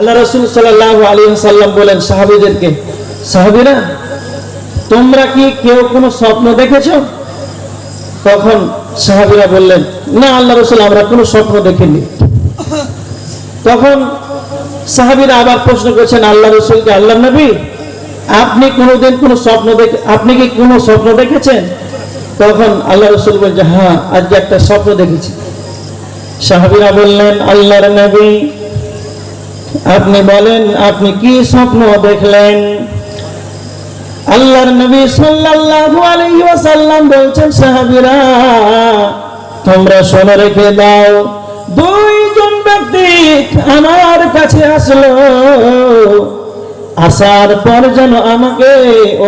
আল্লাহ রসুল সাল্লাহ আলী সাল্লাম বলেন, সাহাবিদেরকে, সাহাবিরা, তোমরা কি কেউ কোনো স্বপ্ন দেখেছ? তখন সাহাবিরা বললেন, না, আল্লাহ রসুল, আমরা কোনো স্বপ্ন দেখিনি। তখন সাহাবিরা আবার প্রশ্ন করছেন, আল্লাহ রসুলকে আল্লাহ নবী? আপনি কোনোদিন কোনো স্বপ্ন দেখে, আপনি কি কোনো স্বপ্ন দেখেছেন? তখন আল্লাহ রসুল বলছে হ্যাঁ আজকে একটা স্বপ্ন দেখেছি। সাহাবিরা বললেন, আল্লাহর নবী আপনি বলেন, আপনি কি স্বপ্ন দেখলেন? আল্লাহর নবী সাল্লাল্লাহু আলাইহি ওয়াসাল্লাম বলছেন, সাহাবীরা, তোমরা শুনে রেখে দাও, দুইজন ব্যক্তি আমার কাছে আসলো। আসার পর যেন আমাকে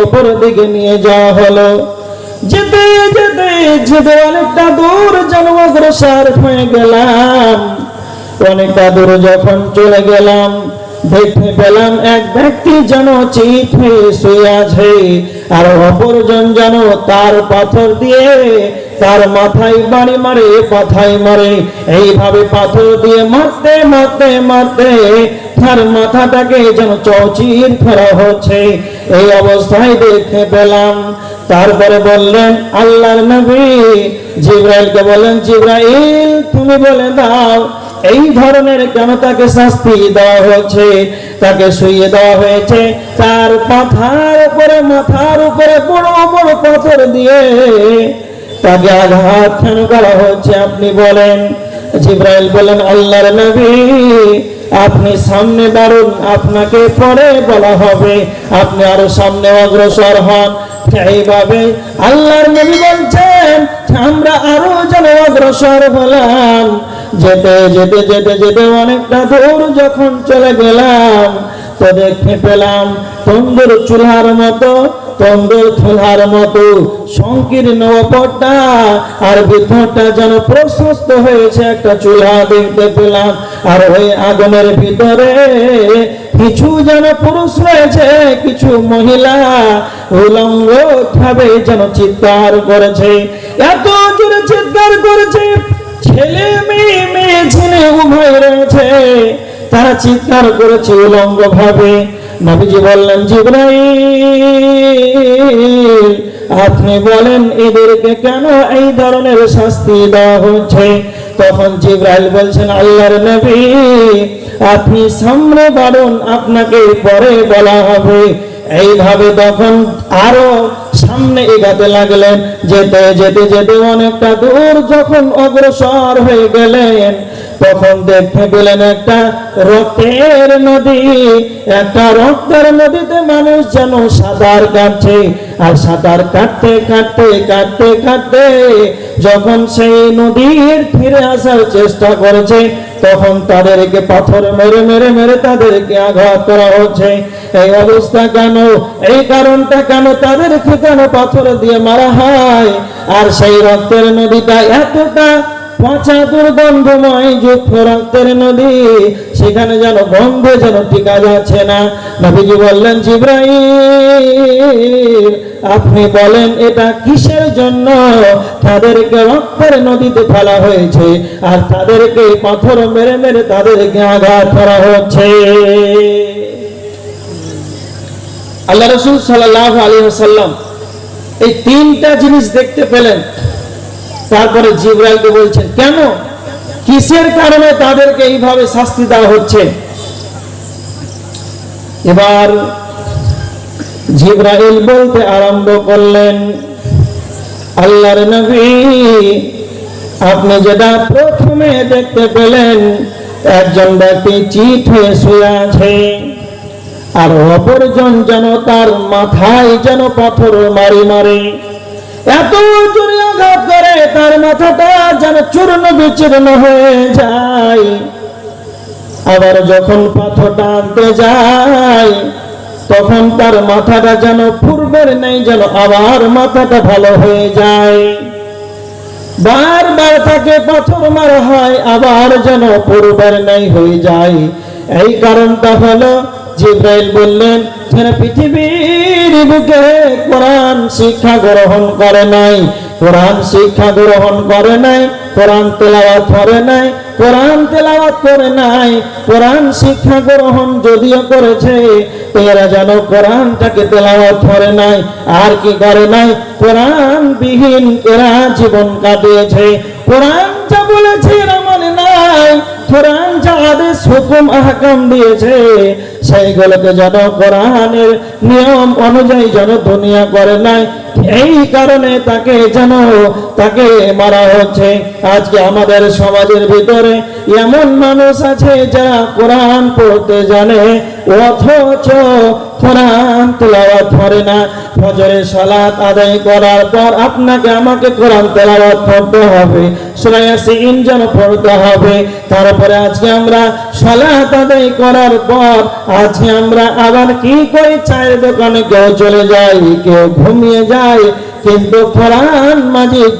ওপর দিকে নিয়ে যাওয়া হলো। যেতে যেতে যেতে অনেকটা দূর যেন অগ্রসর হয়ে গেলাম। অনেকটা দূর যখন চলে গেলাম, দেখতে পেলাম এক ব্যক্তি যেন চিত শুয়ে আছে, আর অপরজন যেন তার পাথর দিয়ে তার মাথায় বাড়ি মারে, পাথায় মারে। এইভাবে পাথর দিয়ে মারতে মারতে মারতে তার মাথাটাকে যেন চৌচির ফেরা হচ্ছে। এই অবস্থায় দেখতে পেলাম, তারপরে বললেন, আল্লাহর নবী জিব্রাইলকে বললেন, জিব্রাইল, তুমি বলে দাও এই ধরনের কেন তাকে শাস্তি দেওয়া হয়েছে, তাকে শুয়ে দেওয়া হয়েছে। তার মাথার উপরে মাথার উপরে বড় বড় পাথর দিয়ে তাকে আঘাত কেন করা হচ্ছে আপনি বলেন? জিব্রাইল বলেন, আল্লাহর নবী, আপনি সামনে দাঁড়ুন, আপনাকে পরে বলা হবে। আপনি আরও সামনে অগ্রসর হন। এইভাবে আল্লাহর নবী বলছেন, আমরা আরও যেন অগ্রসর হলাম। যেতে যেতে যেতে যেতে অনেকটা দূর যখন চলে গেলাম, তো দেখতে পেলাম তন্দুর চুলার মতো, তন্দুর চুলার মতো সংকীর্ণ ওপরটা আর ভিতরটা যেন প্রশস্ত হয়েছে একটা চুলা দেখতে পেলাম। আর ওই আগুনের ভিতরে কিছু যেন পুরুষ রয়েছে, কিছু মহিলা উলঙ্গ ভাবে যেন চিৎকার করেছে। এত জোরে চিৎকার করেছে ছেলে মেয়ে মেয়ে ছেলে উভয় রয়েছে। তারা চিৎকার করেছে উলঙ্গ ভাবে নবীজি বললেন, জিব্রাইল, আপনি বলেন, এদেরকে কেন এই ধরনের শাস্তি দেওয়া হচ্ছে? তখন জিব্রাইল বলছেন, আল্লাহর নবী, আপনি সামনে বাড়ুন, আপনাকে পরে বলা হবে। এইভাবে তখন আরও সামনে এগাতে লাগলেন, যেতে যেতে যেতে অনেকটা দূর যখন অগ্রসর হয়ে গেলেন, তখন দেখতে পেলেন একটা রক্তের নদী। একটা রক্তের নদীতে মানুষ যেন সাঁতার কাটছে। আর সাঁতার কাটতে কাটতে কাটতে কাটতে যখন সেই নদীর ফিরে আসার চেষ্টা করেছে, তখন তাদেরকে পাথর মেরে মেরে মেরে তাদেরকে আঘাত করা হচ্ছে। এই অবস্থা কেন? এই কারণটা কেন? তাদেরকে কেন পাথর দিয়ে মারা হয়? আর সেই রক্তের নদীটা এতটা পচা দুর্গন্ধময় যুক্ত রক্তের নদী, সেখানে যেন গন্ধে যেন টিকা যাচ্ছে না। নবীজি বললেন, জিব্রাইল, আপনি বলেন, এটা কিসের জন্য? তাদেরকে রক্তের নদীতে ফেলা হয়েছে আর তাদেরকে পাথর মেরে মেরে তাদেরকে আঘাত করা হচ্ছে। আল্লাহ রসুল সাল্লাহ আলী সাল্লাম এই তিনটা জিনিস দেখতে পেলেন। তারপরে জিব্রাইলকে বলছেন, কেন? কিসের কারণে তাদেরকে এইভাবে শাস্তি দেওয়া হচ্ছে? এবার জিব্রাইল বলতে আরম্ভ করলেন, আল্লাহর নবী, আপনি যেটা প্রথমে দেখতে পেলেন, একজন ব্যক্তি চিত হয়ে শুয়ে আছে, আর অপরজন যেন তার মাথায় যেন পাথর মারি মারে এত জোরে আঘাত করে তার মাথাটা যেন চূর্ণ বিচূর্ণ হয়ে যায়। আবার যখন পাথরটা আনতে যায়, তখন তার মাথাটা যেন পূর্বের নেই, যেন আবার মাথাটা ভালো হয়ে যায়। বারবার তাকে পাথর মারা হয়, আবার যেন পূর্বের নেই হয়ে যায়। এই কারণটা হলো জিব্রাইল বললেন যারা পৃথিবীর বুকে কোরআন শিক্ষা গ্রহণ করে নাই, কোরআন শিক্ষা গ্রহণ করে নাই, কোরআন তেলাওয়াত করে নাই, কোরআন তেলাওয়াত করে নাই, কোরআন শিক্ষা গ্রহণ যদিও করেছে, এরা যেন কোরআনটাকে তেলাওয়াত করে নাই, আর কি করে নাই কোরআন বিহীন এরা জীবন কাটিয়েছে, কোরআন যা বলেছে এরা মনে নাই, কোরআন যা আদেশ, হুকুম, আহকাম দিয়েছে সেইগুলোকে যেন কোরআনের নিয়ম অনুযায়ী যেন দুনিয়া করে নাই, এই কারণে তাকে যেন, তাকে মারা হচ্ছে। আজকে আমাদের সমাজের ভিতরে এমন মানুষ আছে যারা কোরআন পড়তে জানে, অথচ কোরআন তেলাওয়াত করে না। ফজরে সালাত আদায় করার পর আপনাকে আমাকে কোরআন তেলাওয়াত পড়তে হবে সূরা ইয়াসিন যেন পড়তে হবে। তারপরে আজকে আমরা সালাত আদায় করার পর আজকে আমরা আবার কি করি চায়ের দোকানে কেউ চলে যাই কেউ ঘুমিয়ে যায় কিন্তু কোরআন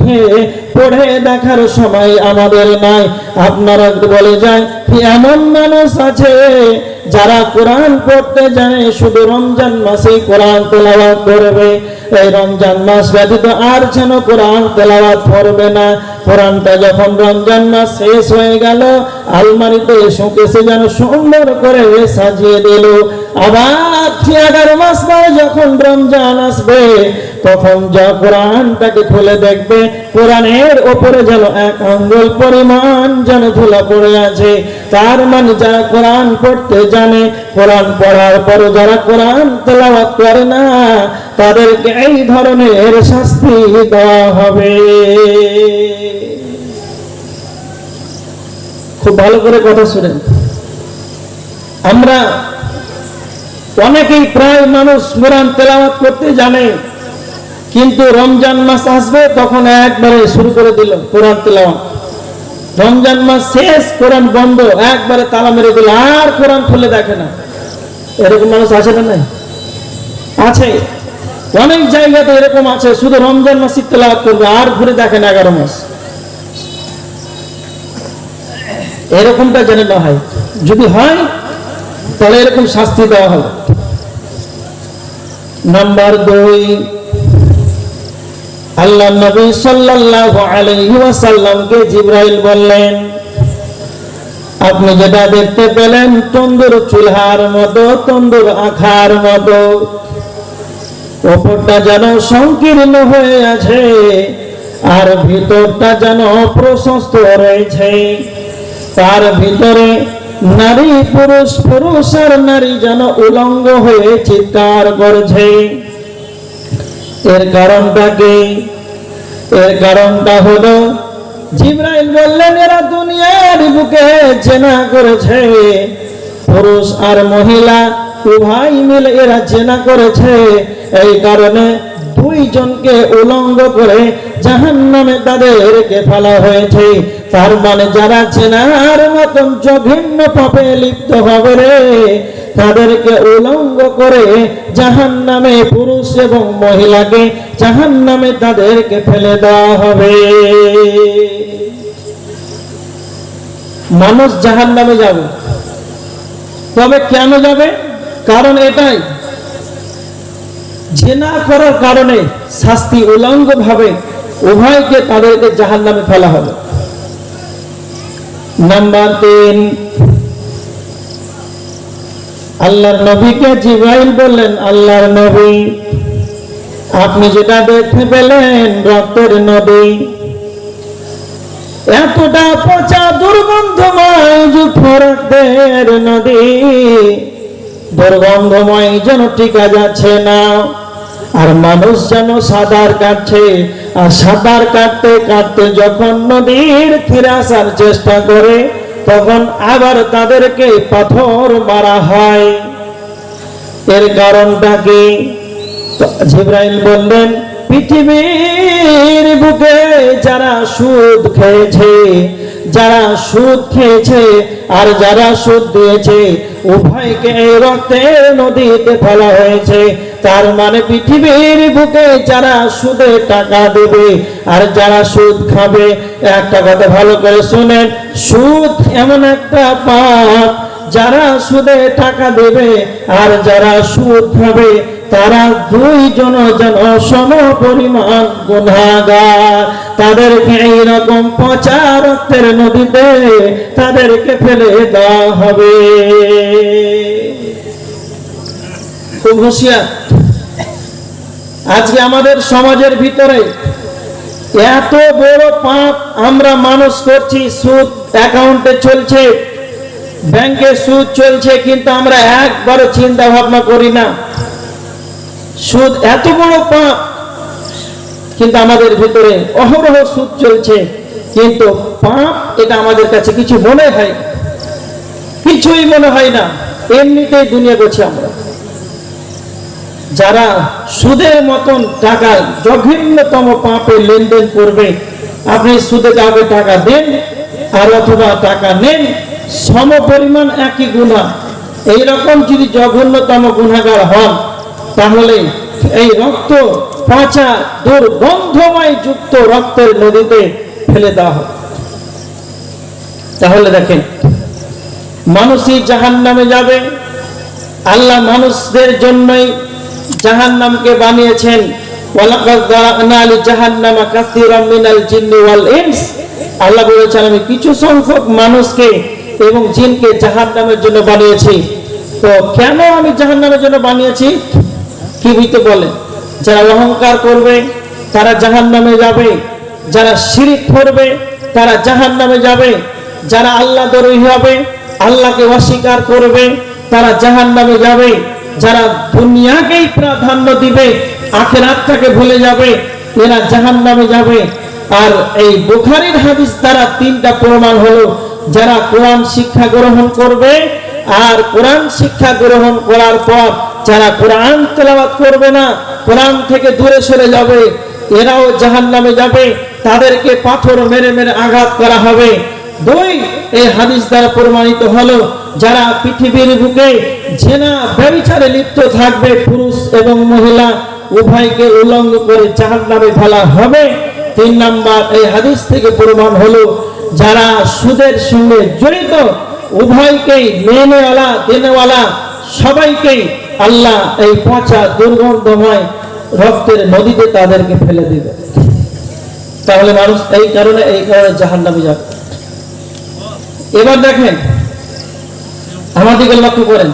খেয়ে পড়ে দেখার সময় আমাদের নাই। আপনারা বলে যায় এমন মানুষ আছে যারা কোরআন পড়তে জানে, শুধু রমজান মাসে কোরআন তেলাওয়াত করবে? এই রমজান মাস ব্যতীত আর যেন কোরআন তেলাওয়াত করবে না? কোরআনটা যখন রমজান মাস শেষ হয়ে গেল, আলমারিতে শোকেসে যেন সুন্দর করে সাজিয়ে দিল। আবার এগারো মাস পরে যখন রমজান আসবে, তখন যা কোরআনটাকে খুলে দেখবে, কোরআনের ওপরে যেন এক আঙ্গুল পরিমাণ যেন ধুলা পড়ে আছে। তার মানে যারা কোরআন পড়তে জানে, কোরআন পড়ার পরে যারা কোরআন তেলাওয়াত করে না, তাদেরকে এই ধরনের শাস্তি দেওয়া হবে। খুব ভালো করে কথা শুনেন। আমরা অনেকেই প্রায় মানুষ কোরআন তেলাওয়াত করতে জানে, কিন্তু রমজান মাস আসবে, তখন একবারে শুরু করে দিল কোরআন তেলাওয়াত। রমজান মাস শেষ, কোরআন বন্ধ, একবারে তালা মেরে দিল, আর কোরআন খুলে দেখে না। এরকম মানুষ আছে না নাই? আছে। অনেক জায়গাতে এরকম আছে, শুধু রমজান মাসিক তেলাওয়াত করবে, আর ঘুরে দেখেন এগারো মাস। এরকমটা যেন না হয়। যদি হয় তাহলে এরকম শাস্তি দেওয়া হবে নাম্বার দুই, আল্লাহ নবী সাল্লাল্লাহু আলাইহি ওয়াসাল্লামকে জিবরাইল বললেন, আপনি যেটা দেখতে পেলেন, তন্দুর চুলহার মতো, তন্দুর আখার মতো। ওপরটা যেন সংকীর্ণ হয়ে আছে, আর ভিতরটা যেন প্রশস্ত রয়েছে। তার ভিতরে নারী পুরুষ পুরুষ আর নারী যেন উলঙ্গ হয়ে চিৎকার করছে। এর কারণটা কি? এর কারণটা হলো, জিব্রাইল বললেন, এরা দুনিয়ার বুকে জেনা করেছে। পুরুষ আর মহিলা উভয় মিলে এরা জেনা করেছে। এই কারণে দুইজনকে উলঙ্গ করে জাহান নামে তাদেরকে ফেলা হয়েছে। তার মানে যারা চেনার মতন জঘন্য পাপে লিপ্ত হবে রে, তাদেরকে উলঙ্গ করে জাহান নামে পুরুষ এবং মহিলাকে জাহান নামে তাদেরকে ফেলে দেওয়া হবে। মানুষ জাহান নামে যাবে। তবে কেন যাবে? কারণ এটাই, জেনা করার কারণে শাস্তি উলঙ্গ ভাবে উভয়কে তাদেরকে জাহান নামে ফেলা হবে। নাম্বার তিন। আল্লাহর নবীকে জিব্রাইল বললেন, আল্লাহর নবী, আপনি যেটা দেখতে পেলেন রক্তের নদী এতটা পচা দুর্গন্ধময় যুক্ত রক্তের নদী দুর্গন্ধময় যেন টিকা যাচ্ছে না, আর মানুষ যেন সাঁতার কাটছে আর সাঁতার কাটতে কাটতে যখন নদীর ফিরে আসার চেষ্টা করে, তখন আবার তাদেরকে পাথর মারা হয়। এর কারণটা কি? জিব্রাইল বললেন, পৃথিবীর বুকে যারা সুদ খেয়েছে, যারা সুদ খেয়েছে আর যারা সুদ দিয়েছে, উভয়কে রক্তের নদীতে ফেলা হয়েছে। তার মানে পৃথিবীর বুকে যারা সুদে টাকা দেবে আর যারা সুদ খাবে, একটা কথা ভালো করে শুনেন, সুদ এমন একটা পাপ, যারা সুদে টাকা দেবে আর যারা সুদ খাবে, তারা দুইজন যেন সম পরিমাণ গুণাগার। তাদেরকে এইরকম পচা রক্তের নদীতে তাদেরকে ফেলে দেওয়া হবে। খুব হুঁশিয়ার। আজকে আমাদের সমাজের ভিতরে এত বড় পাপ আমরা মানুষ করছি, সুদ অ্যাকাউন্টে চলছে, ব্যাংকে সুদ চলছে, কিন্তু আমরা একবারও চিন্তা ভাবনা করি না। সুদ এত বড় পাপ, কিন্তু আমাদের ভিতরে অহরহ সুদ চলছে, কিন্তু পাপ এটা আমাদের কাছে কিছু মনে হয়, কিছুই মনে হয় না। এমনিতেই দুনিয়া করছি আমরা। যারা সুদের মতন টাকা জঘন্যতম পাপে লেনদেন করবে, আপনি সুদে কাউকে টাকা দেন, আর অথবা টাকা নেন, সম পরিমাণ একই গুণা এইরকম যদি জঘন্যতম গুণাগার হন, তাহলে এই রক্ত পচা দুর্গন্ধময় যুক্ত রক্তের নদীতে ফেলে দেওয়া হবে তাহলে দেখেন, মানুষই জাহান নামে যাবে, আল্লাহ মানুষদের জন্যই জাহান্নামকে বানিয়েছেন। আল্লাহ বলেছেন, আমি কিছু সংখ্যক মানুষকে এবং জিনকে জাহান্নামের জন্য বানিয়েছি। তো কেন আমি জন্য বানিয়েছি? বলেন যারা অহংকার করবে, তারা জাহান্নামে যাবে। যারা শিরিক করবে, তারা জাহান্নামে যাবে। যারা আল্লাহ দরই হবে, আল্লাহকে অস্বীকার করবে, তারা জাহান্নামে যাবে। যারা দুনিয়াকেই প্রাধান্য দিবে, আখেরাতটাকে ভুলে যাবে, এরা জাহান্নামে যাবে। আর এই বুখারীর হাদিস দ্বারা তিনটা প্রমাণ হলো, যারা কোরআন শিক্ষা গ্রহণ করবে আর কোরআন শিক্ষা গ্রহণ করার পর যারা কোরআন তেলাওয়াত করবে না, কোরআন থেকে দূরে সরে যাবে, এরাও জাহান্নামে যাবে, তাদেরকে পাথর মেরে মেরে আঘাত করা হবে। দুই, এই হাদিস দ্বারা প্রমাণিত হলো যারা পৃথিবীর বুকে জেনা ব্যবিচারে লিপ্ত থাকবে, পুরুষ এবং মহিলা, উভয়কে উল্লঙ্ঘ করে জাহান নামে ফেলা হবে। তিন নাম্বার, এই হাদিস থেকে প্রমাণ হলো, যারা সুদের সঙ্গে জড়িত উভয়কেই মেনেওয়ালা, দেনেওয়ালা সবাইকেই আল্লাহ এই পচা দুর্গন্ধময় রক্তের নদীতে তাদেরকে ফেলে দিবে। তাহলে মানুষ এই কারণে এই কারণে জাহান নামে যাবে। এবার দেখেন আমাদেরকে লক্ষ্য করেন।